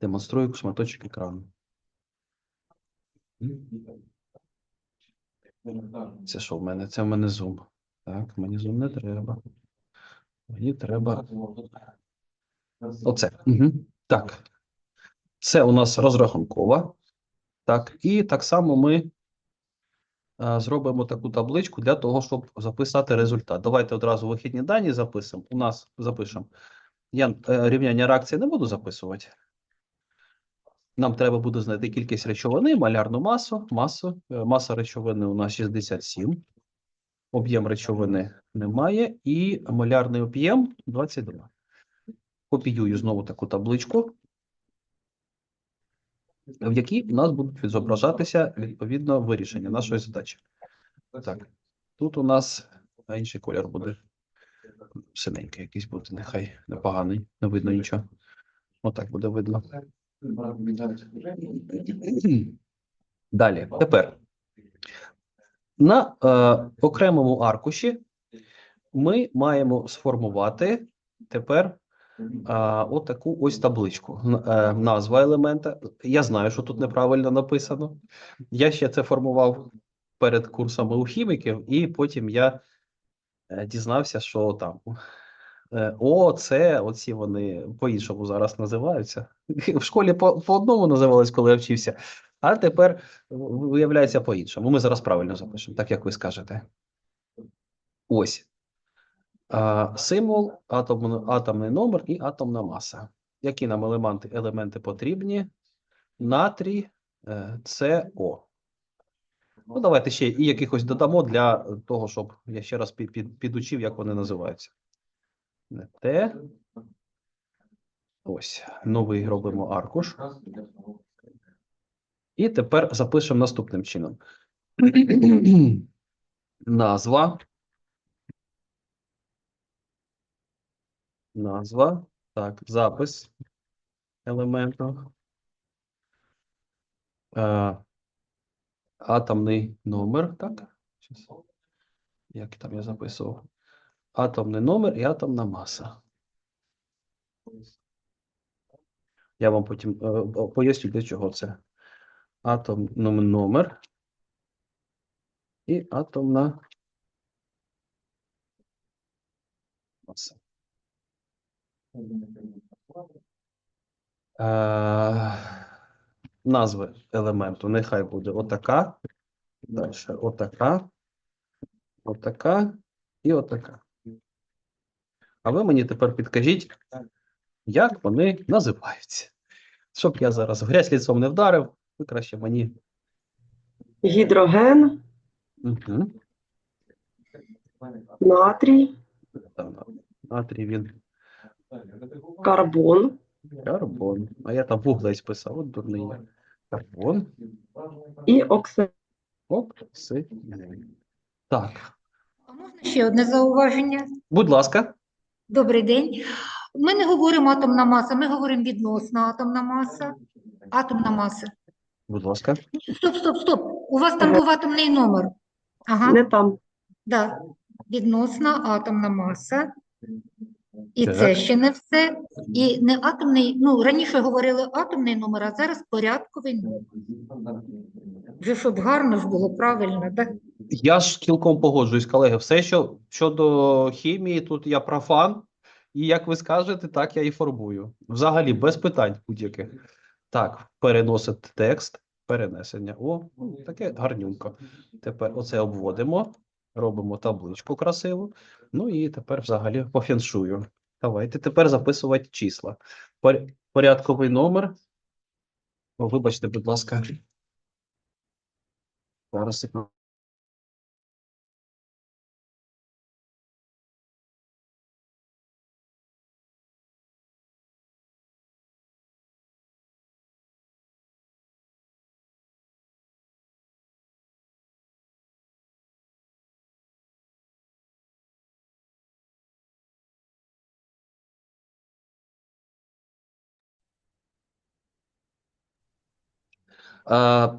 Демонструю шматочок екрану. Це що в мене? Це в мене зум. Так, мені зум не треба. Мені треба. Оце. Угу. Так. Це у нас розрахункова. Так, і так само ми а, зробимо таку табличку для того, щоб записати результат. Давайте одразу вихідні дані записимо. У нас запишемо. Я е, рівняння реакції не буду записувати. Нам треба буде знайти кількість речовини, малярну масу. масу. Е, Маса речовини у нас 67. Об'єм речовини немає. І малярний об'єм 22. Копіюю знову таку табличку, в якій у нас будуть відображатися відповідно вирішення нашої задачі. Так, тут у нас інший колір буде. Синенький якийсь буде, нехай непоганий, не видно нічого. Отак буде видно. Далі, тепер. На е, окремому аркуші ми маємо сформувати тепер а, отаку ось табличку. Е, Назва елемента. Я знаю, що тут неправильно написано. Я ще це формував перед курсами у хіміків, і потім я е, дізнався, що там. е, О, це оці вони по-іншому зараз називаються. В школі по, одному називались, коли я вчився, а тепер виявляється по-іншому. Ми зараз правильно запишемо, так як ви скажете. Ось. Символ, атом, атомний номер і атомна маса. Які нам елементи, елементи потрібні? Натрій, е, СО. Ну, давайте ще і якихось додамо для того, щоб я ще раз під, під, підучив, як вони називаються. Не те. Ось, новий робимо аркуш. І тепер запишемо наступним чином. Назва. Назва. Так, запис елементу. Атомний номер, так? Як там я записував? Атомний номер і атомна маса. Я вам потім е, поясню, для чого це. Атомний номер і атомна маса. Е, назви елементу нехай буде отака, далі отака, отака і отака. А ви мені тепер підкажіть, як вони називаються. Щоб я зараз в грязь ліцом не вдарив, ви краще мені. Гідроген, Угу. натрій, Натрій він карбон, карбон. А я там вуглець писав, от дурний я. Карбон. і оксид. Оксиген. Так, А можна ще одне зауваження? будь ласка. Добрий день. Ми не говоримо атомна маса, ми говоримо відносна атомна маса. Атомна маса. Будь ласка. Стоп, стоп, стоп. У вас там був атомний номер. Ага, Не там. да. Відносна атомна маса. І Так. це ще не все. І не атомний, ну, раніше говорили атомний номер, а зараз порядковий номер. Вже щоб гарно ж було правильно, так? Я ж цілком погоджуюсь, колеги. Все, що щодо хімії, тут я профан, і як ви скажете, так я і формую. Взагалі, без питань будь-яких. Так, переносити текст, перенесення. О, таке гарнюнько. Тепер оце обводимо, робимо табличку красиву. Ну і тепер взагалі по феншую. Давайте тепер записувати числа. Порядковий номер. О, вибачте, будь ласка. Зараз секунду.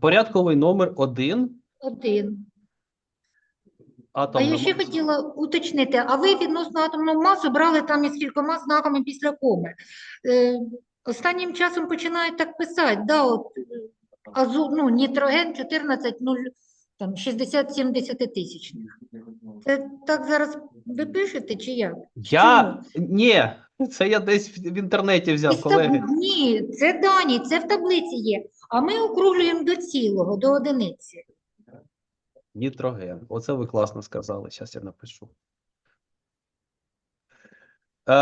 Порядковий номер один. Один. А я ще маса. хотіла уточнити, а ви відносно атомну масу брали там із кількома знаками після коми. Е, останнім часом починають так писати, да, от, е, азу, ну, нітроген 14, 0, там, 60-70 тисячних. Це так зараз ви пишете чи як? Я ні, це я десь в в інтернеті взяв, Із таб- колеги. Ні, це дані, це в таблиці є. А ми округлюємо до цілого, до одиниці. Нітроген. Оце ви класно сказали. Зараз я напишу. Е,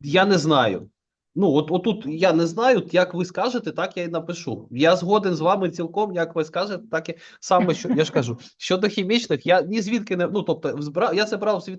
я не знаю. Ну, от отут я не знаю, як ви скажете, так я і напишу. Я згоден з вами цілком, як ви скажете, так і саме, що я ж кажу. Щодо хімічних, я ні звідки не ну, тобто, збра, я це брав з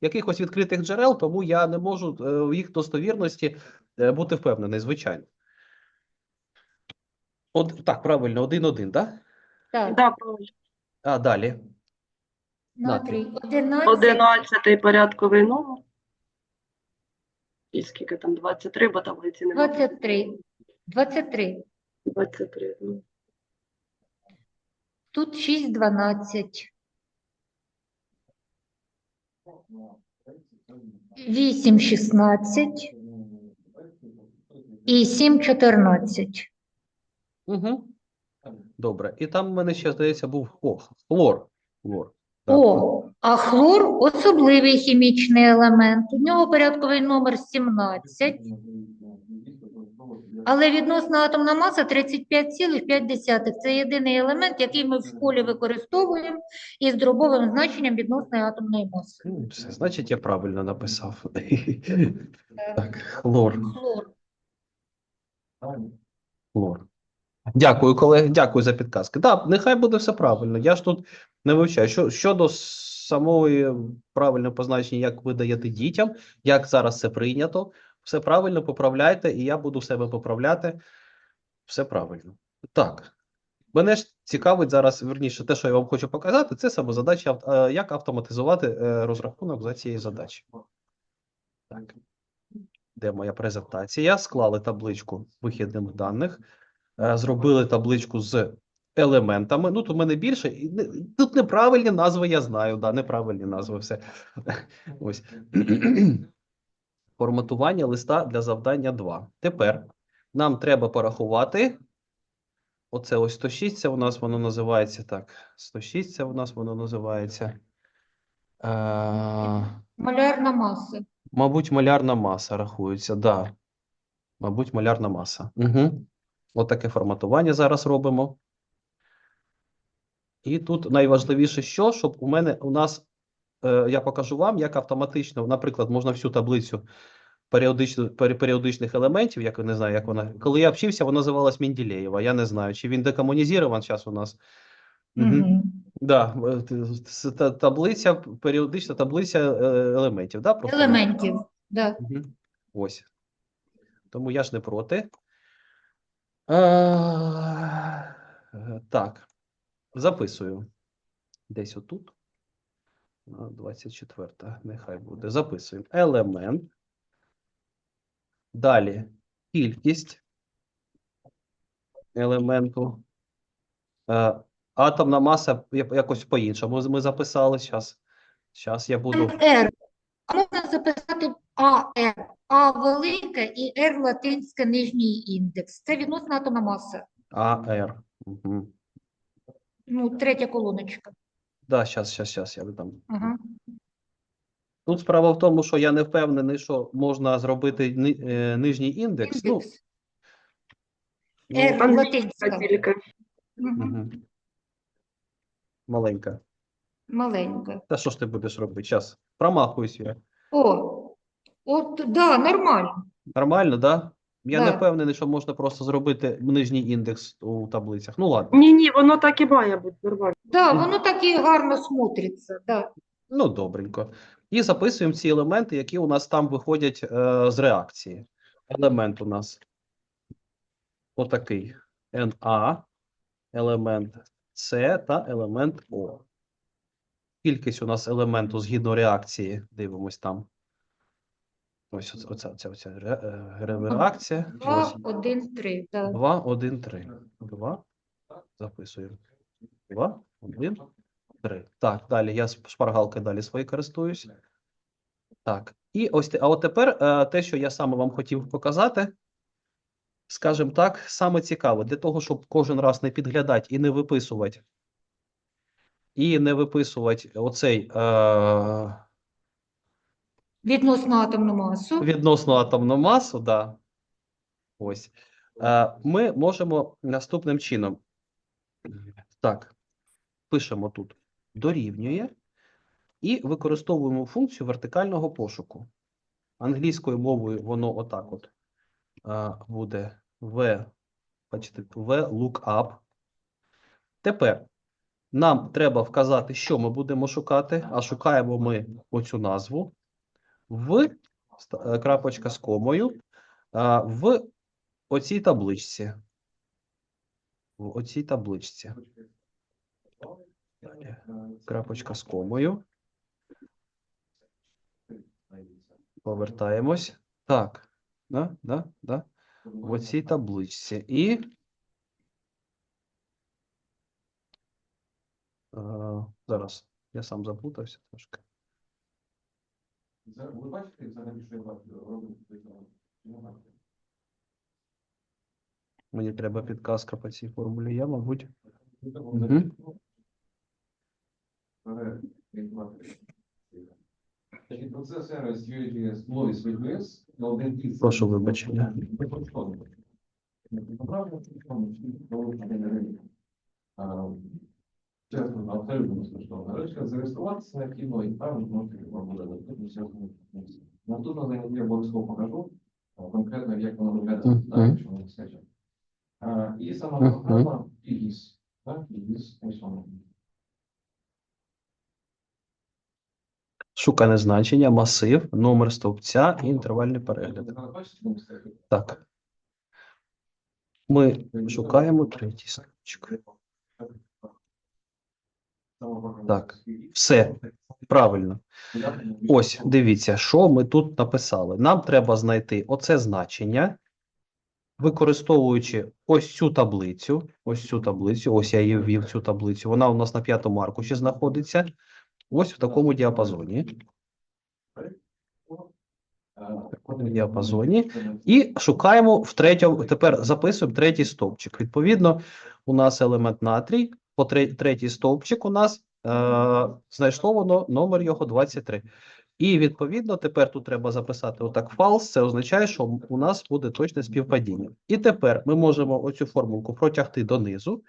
якихось відкритих джерел, тому я не можу е, в їх достовірності е, бути впевнений, звичайно. От так, правильно, один-один, так? Так, Да, правильно. А далі. натрій 11, Одинадцятий порядковий номер. І скільки там? 23, бо таблиці немає. 23. 23. 23. ну. Тут 6, 12. 8, 16. І 7, 14. Угу. Добре. І там в мене ще, здається, був о, хлор. Хлор. Так. О, а хлор – особливий хімічний елемент. У нього порядковий номер 17, але відносна атомна маса 35,5. Це єдиний елемент, який ми в школі використовуємо із дробовим значенням відносної атомної маси. Ну, Все, значить, я правильно написав. Так, хлор. Хлор. Хлор. Дякую, колеги. Дякую за підказки. Так, нехай буде все правильно. Я ж тут не вивчаю. Що, щодо самої правильного позначення, як ви даєте дітям, як зараз це прийнято, все правильно поправляйте, і я буду себе поправляти. Все правильно. Так. Мене ж цікавить зараз, верніше, те, що я вам хочу показати, це саме задача, е, як автоматизувати е, розрахунок за цією задачею. Так. Де моя презентація? Склали табличку вихідних даних, зробили табличку з елементами. Ну, тут в мене більше. Тут неправильні назви, я знаю, да, неправильні назви, все. Ось. Форматування листа для завдання 2. Тепер нам треба порахувати. Оце ось 106, це у нас воно називається так. 106, це у нас воно називається. Е, Малярна маса. Мабуть, малярна маса рахується, да. Мабуть, малярна маса. Угу. Отаке форматування зараз робимо. І тут найважливіше, що, щоб у мене у нас, е, я покажу вам, як автоматично, наприклад, можна всю таблицю періодичних елементів, як не знаю, як вона. Коли я вчився, вона називалась Менделєєва. Я не знаю, чи він декомунізований зараз у нас. Угу. Да, е, таблиця, періодична таблиця е, елементів, да? Елементів. Да. Мгм. Ось. Тому я ж не проти. Е, так. Записую. Десь отут. 24. Нехай буде. Записуємо. Елемент. Далі кількість елементу. Е, атомна маса якось по-іншому ми записали. Зараз. Я буду. R. Можна записати АР. А велике і R латинське нижній індекс. Це відносна атомна маса. АР. Угу. Ну, третя колоночка. Да, щас, щас, щас, я дам. Ага. Тут справа в тому, що я не впевнений, що можна зробити ни, е, нижній індекс. Ну, Індекс. ну, R Англійська латинська. тільки. Мгм. мгм. Маленька. Маленька. Та що ж ти будеш робити? Зараз промахуюсь я. О, от, да, нормально. Нормально, да? Я не Да. впевнений, що можна просто зробити нижній індекс у таблицях. Ну ладно. Ні, ні, воно так і має бути нормально. Да, воно так і гарно смотриться. Да. Ну, добренько. І записуємо ці елементи, які у нас там виходять е, з реакції. Елемент у нас отакий. Na, елемент С та елемент О. Кількість у нас елементу згідно реакції. Дивимось там. Ось оця, оця, оця е, ре- реакція. Два, Ось. один, три. Да. 2, 1, 3. 2. Записуємо. 2, 1, 3. Так, далі я з шпаргалки далі свої користуюсь. Так, і ось а от тепер е, те, що я саме вам хотів показати, скажімо так, саме цікаве, для того, щоб кожен раз не підглядати і не виписувати, і не виписувати оцей е, Відносно атомну масу. відносно атомну масу, да. Ось. Е, ми можемо наступним чином. Так, пишемо тут дорівнює і використовуємо функцію вертикального пошуку. Англійською мовою воно отак от е, буде v, бачите, v lookup. Тепер нам треба вказати, що ми будемо шукати, а шукаємо ми оцю назву в е, крапочка з комою в оцій табличці. В оцій табличці. Крапочка з комою. Повертаємось. Так. Да, да, да. В оцій табличці. І. е, зараз. Я сам заплутався трошки. Ви бачите взагалі, що я роблю? Мені треба підказка по цій формулі. Я, мабуть. Процес RS UAGS Lois VGS на один із... Прошу вибачення. Чесно, абсолютно безкоштовна речка. Зареєструватися необхідно і там можете вам буде доступно все. Наступне заняття я обов'язково покажу, конкретно, як воно виглядає, так, якщо воно скаче. І сама програма ІГІС. Так, ІГІС, ось. Шукане значення, масив, номер стовпця і інтервальний перегляд. Так. Ми шукаємо третій стовпчик. Так, все. Правильно. Ось, дивіться, що ми тут написали. Нам треба знайти оце значення, використовуючи ось цю таблицю. Ось цю таблицю. Ось я її ввів цю таблицю. Вона у нас на п'ятому аркуші знаходиться. Ось в такому діапазоні. В діапазоні. І шукаємо в третьому, тепер записуємо третій стовпчик. Відповідно, у нас елемент натрій, по тре- третій стовпчик у нас е, знайшло воно номер його 23. І відповідно тепер тут треба записати отак false, це означає, що у нас буде точне співпадіння. І тепер ми можемо оцю формулку протягти донизу,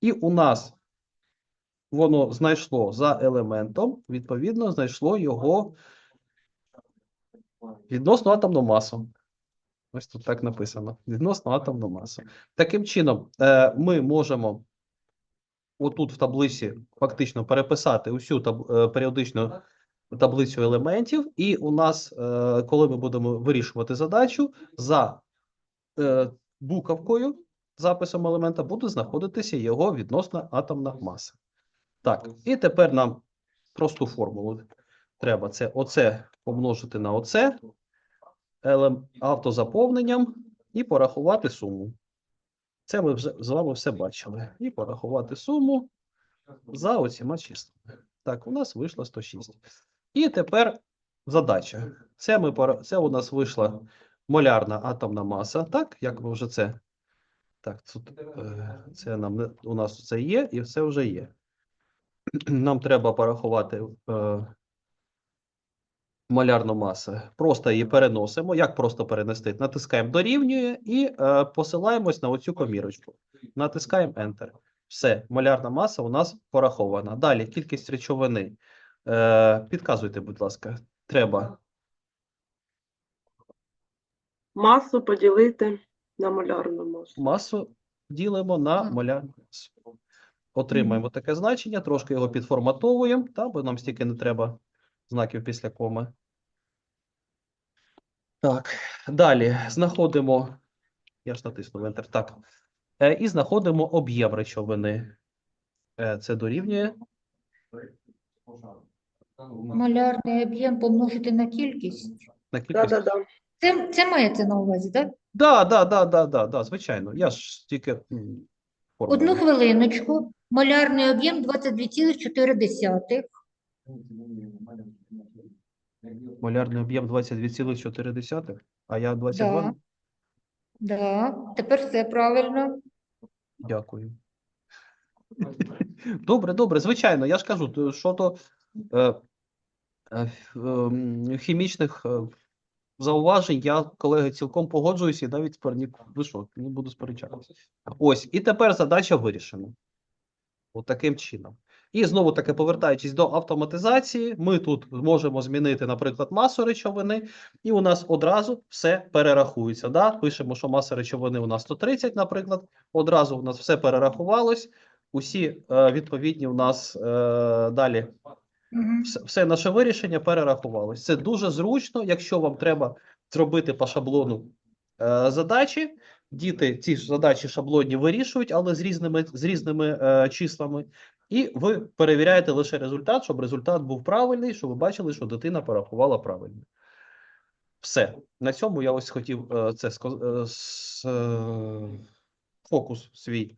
і у нас воно знайшло за елементом, відповідно, знайшло його відносно атомну масу. Ось тут так написано: відносно атомну масу. Таким чином, е, ми можемо отут в таблиці фактично переписати усю таб, е, періодичну таблицю елементів, і у нас, е, коли ми будемо вирішувати задачу, за е, буковкою записом елемента буде знаходитися його відносна атомна маса. Так, і тепер нам просту формулу треба. Це оце помножити на оце автозаповненням і порахувати суму. Це ми вже з вами все бачили. І порахувати суму за оціма числами. Так, у нас вийшло 106. І тепер задача. Це, ми, це у нас вийшла молярна атомна маса. Так, як ми вже це. Так, тут е, це нам у нас це є, і це вже є. Нам треба порахувати е, молярну масу. Просто її переносимо. Як просто перенести? Натискаємо дорівнює і е, посилаємось на оцю комірочку. Натискаємо Enter. Все, молярна маса у нас порахована. Далі кількість речовини. Е, підказуйте, будь ласка, треба Масу поділити на молярну масу. масу ділимо на Мгм. молярну масу. Отримаємо таке значення, трошки його підформатовуємо, та, бо нам стільки не треба знаків після коми. Так, далі знаходимо. Я ж натиснув Enter. Так. Е, і знаходимо об'єм речовини. Е, це дорівнює. Малярний об'єм помножити на кількість. На кількість. Да-да-да. Це, це мається на увазі, так? Да, да, да, да, да, да, звичайно. Я ж тільки м, формулу. Одну хвилиночку. малярний об'єм 22,4. Малярний об'єм 22,4, а я 22? Да. Да, тепер все правильно. Дякую. Добре, добре, звичайно, я ж кажу, що то е, е, ем, хімічних е, зауважень я, колеги, цілком погоджуюся і навіть спорні... ви що, не буду сперечатися. Ось, і тепер задача вирішена. От чином. І знову таки, повертаючись до автоматизації, ми тут можемо змінити, наприклад, масу речовини, і у нас одразу все перерахується. Да? Пишемо, що маса речовини у нас 130, наприклад. Одразу у нас все перерахувалось. Усі е, відповідні у нас е, далі все, все наше вирішення перерахувалось. Це дуже зручно, якщо вам треба зробити по шаблону е, задачі. Діти ці задачі шаблонні вирішують, але з різними, з різними е, числами. І ви перевіряєте лише результат, щоб результат був правильний, щоб ви бачили, що дитина порахувала правильно. Все. На цьому я ось хотів е, це е, е, фокус свій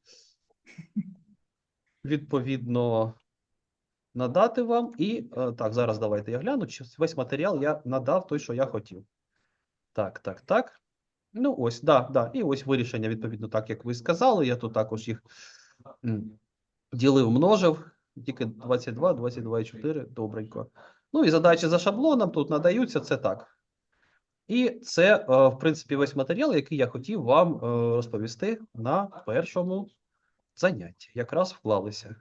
відповідно надати вам. І так, зараз давайте я гляну, чи весь матеріал я надав той, що я хотів. Так, так, так. Ну, ось, да, да. І ось вирішення, відповідно, так, як ви сказали. Я тут також їх ділив, множив. Тільки 22, 22 4. Добренько. Ну і задачі за шаблоном тут надаються, це так. І це, е, в принципі, весь матеріал, який я хотів вам е, розповісти на першому занятті. Якраз вклалися.